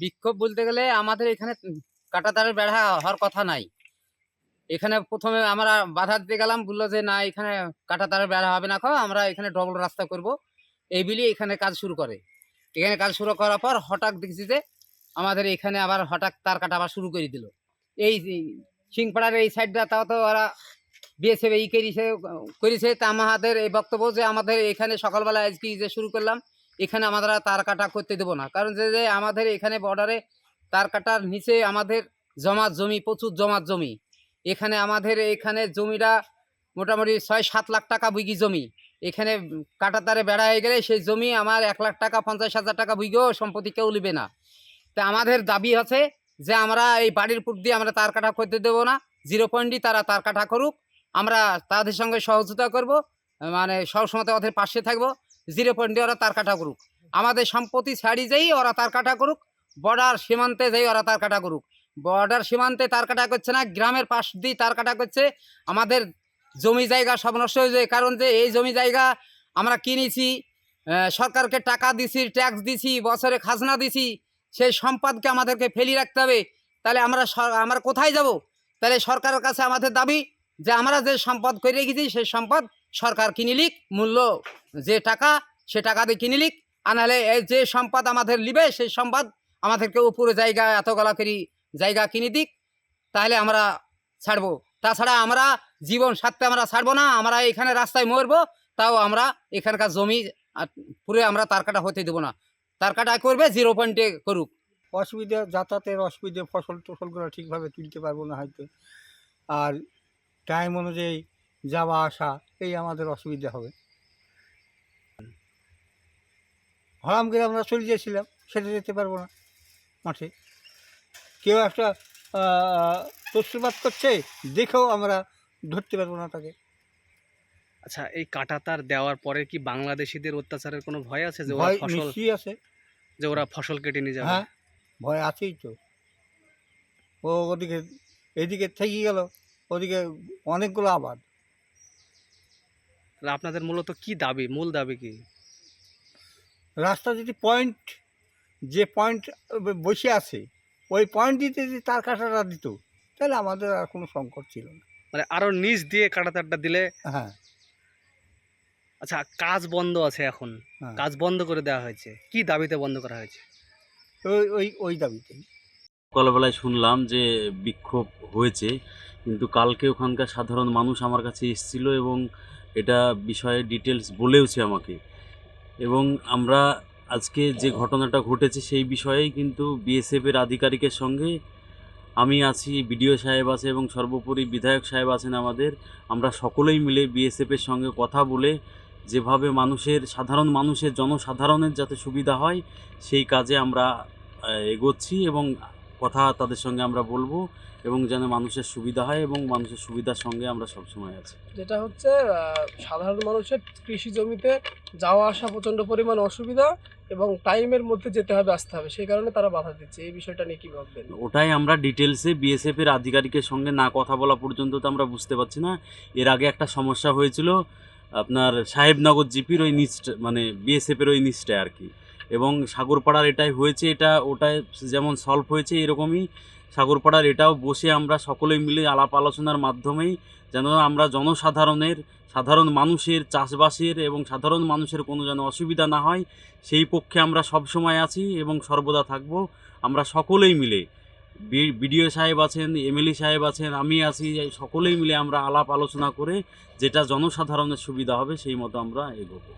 বিক্ষোভ বলতে গেলে আমাদের এখানে কাটাতারের বেড়া হওয়ার কথা নাই। এখানে প্রথমে আমরা বাধা দিতে গেলাম, বলল যে না, এখানে কাটাতারের বেড়া হবে না খো আমরা এখানে ডবল রাস্তা করব। এই বলি এখানে কাজ শুরু করে। এখানে কাজ শুরু করার পর হঠাৎ দেখছি যে আমাদের এখানে আবার হঠাৎ তার কাটা আবার শুরু করে দিল। এই সিংপাড়ার এই সাইডটা তাও তো ওরা বিএসএফ এই করেছে করেছে। তা আমাদের এই বক্তব্য যে আমাদের এখানে সকালবেলা আজকে যে শুরু করলাম এখানে আমরা তার কাটা করতে দেবো না। কারণ যে যে আমাদের এখানে বর্ডারে তার কাটার নিচে আমাদের জমা জমি, প্রচুর জমাত জমি। এখানে আমাদের এখানে জমিটা মোটামুটি ছয় সাত লাখ টাকা বিঘি জমি। এখানে কাটা তারে বেড়া হয়ে গেলে সেই জমি আমার এক লাখ টাকা, পঞ্চাশ হাজার টাকা বিঘেও সম্পত্তি কেউ নেবে না। তা আমাদের দাবি আছে যে, আমরা এই বাড়ির পুর দিয়ে আমরা তার কাটা করতে দেবো না। জিরো পয়েন্টই তারা তার কাটা করুক। আমরা তাদের সঙ্গে সহযোগিতা করব। মানে সবসময় ওদের পাশে থাকব। জিরো পয়েন্টে ওরা তার কাটা করুক। আমাদের সম্পত্তি ছাড়ি যেই ওরা তার কাটা করুক বর্ডার সীমান্তে যেই ওরা তার কাটা করুক। বর্ডার সীমান্তে তার কাটা করছে না, গ্রামের পাশ দিয়ে তার কাটা করছে। আমাদের জমি জায়গা সব নষ্ট হয়ে যায়, কারণ যে এই জমি জায়গা আমরা কিনেছি সরকারকে টাকা দিছি ট্যাক্স দিছি, বছরে খাজনা দিছি, সেই সম্পদকে আমাদেরকে ফেলি রাখতে হবে। তাহলে আমরা আমরা কোথায় যাব? তাহলে সরকারের কাছে আমাদের দাবি যে আমরা যে সম্পদ করে রেখেছি, সেই সম্পদ সরকার কিনিলিক মূল্য যে টাকা, সে টাকা দিয়ে কিনিলিক এই যে সম্পদ আমাদের লিবে, সেই সম্পদ আমাদেরকে উপরে জায়গা এত গলা করি জায়গা কিনে দিক, তাহলে আমরা ছাড়বো। তাছাড়া আমরা জীবন সাথে আমরা ছাড়বো না, আমরা এখানে রাস্তায় মরবো, তাও আমরা এখানকার জমি পুরে আমরা তার কাটা হতে দেবো না। তার কাটা করবে জিরো পয়েন্টে করুক। অসুবিধা, যাতায়াতের অসুবিধে ফসল টসলগুলো ঠিকভাবে তুলতে পারব না হয়তো। আর টাইম অনুযায়ী যাওয়া আসা এই আমাদের অসুবিধা হবে। হরাম করে আমরা চলে গিয়েছিলাম সেটা যেতে পারব না মাঠে। কেউ একটা তসবাদ করছে দেখেও আমরা ধরতে পারব না তাকে। আচ্ছা এই কাটাতার দেওয়ার পরে কি বাংলাদেশিদের অত্যাচারের কোনো ভয় আছে যে ওরা ফসল আছে। যে ওরা ফসল কেটে নিয়ে যাবে? হ্যাঁ ভয় আছেই তো। ও ওদিকে এদিকে থেকে গেল ওদিকে অনেকগুলো আবাদ। তাহলে আপনাদের মূলত কি দাবি? মূল দাবি কি? রাস্তা যদি পয়েন্ট যে পয়েন্ট বসে আছে ওই পয়েন্ট দিতে যদি তার কাটাটা দিত তাহলে আমাদের আর কোনো সংকট ছিল না। মানে আরও নিচ দিয়ে কাটাতারটা দিলে? হ্যাঁ। আচ্ছা কাজ বন্ধ আছে এখন। হ্যাঁ। কাজ বন্ধ করে দেওয়া হয়েছে। কি দাবিতে বন্ধ করা হয়েছে? ওই ওই ওই দাবিতেই সকালবেলায় শুনলাম যে বিক্ষোভ হয়েছে কিন্তু কালকে ওখানকার সাধারণ মানুষ আমার কাছে এসেছিল এবং এটা বিষয়ে ডিটেলস বলেওছে আমাকে। এবং আমরা আজকে যে ঘটনাটা ঘটেছে সেই বিষয়েই কিন্তু বিএসএফের আধিকারিকের সঙ্গে আমি আছি বিডিও সাহেব আছে এবং সর্বোপরি বিধায়ক সাহেব আছেন আমাদের। আমরা সকলেই মিলে বিএসএফের সঙ্গে কথা বলে যেভাবে মানুষের, সাধারণ মানুষের, জনসাধারণের যাতে সুবিধা হয়, সেই কাজে আমরা এগোচ্ছি এবং কথা তাদের সঙ্গে আমরা বলব এবং যেন মানুষের সুবিধা হয় এবং মানুষের সুবিধার সঙ্গে আমরা সবসময় আছি। যেটা হচ্ছে সাধারণ মানুষের কৃষি জমিতে যাওয়া আসা প্রচণ্ড পরিমাণ অসুবিধা এবং টাইমের মধ্যে যেতে হবে আসতে হবে। সেই কারণে তারা বাধা দিচ্ছে। এই বিষয়টা নিয়ে কি ভাববেন? ওটাই আমরা ডিটেলসে বিএসএফ এর আধিকারিকের সঙ্গে না কথা বলা পর্যন্ত তো আমরা বুঝতে পারছি না। এর আগে একটা সমস্যা হয়েছিল আপনার সাহেবনগর জিপির ওই নিচটা মানে বিএসএফ এর ওই নিচটায় আর কি। এবং সাগরপাড়ার এটাই হয়েছে, এটা ওটাই যেমন সলভ হয়েছে এরকমই। সাগরপাড়ার এটাও বসে আমরা সকলেই মিলে আলাপ আলোচনার মাধ্যমেই যেন আমরা জনসাধারণের, সাধারণ মানুষের চাষবাসের এবং সাধারণ মানুষের কোনো যেন অসুবিধা না হয়, সেই পক্ষে আমরা সব সময় আছি এবং সর্বদা থাকব। আমরা সকলেই মিলে বিডিও সাহেব আছেন, এমএলএ সাহেব আছেন, আমি আছি সকলেই মিলে আমরা আলাপ আলোচনা করে যেটা জনসাধারণের সুবিধা হবে সেই মতো আমরা এগোবো।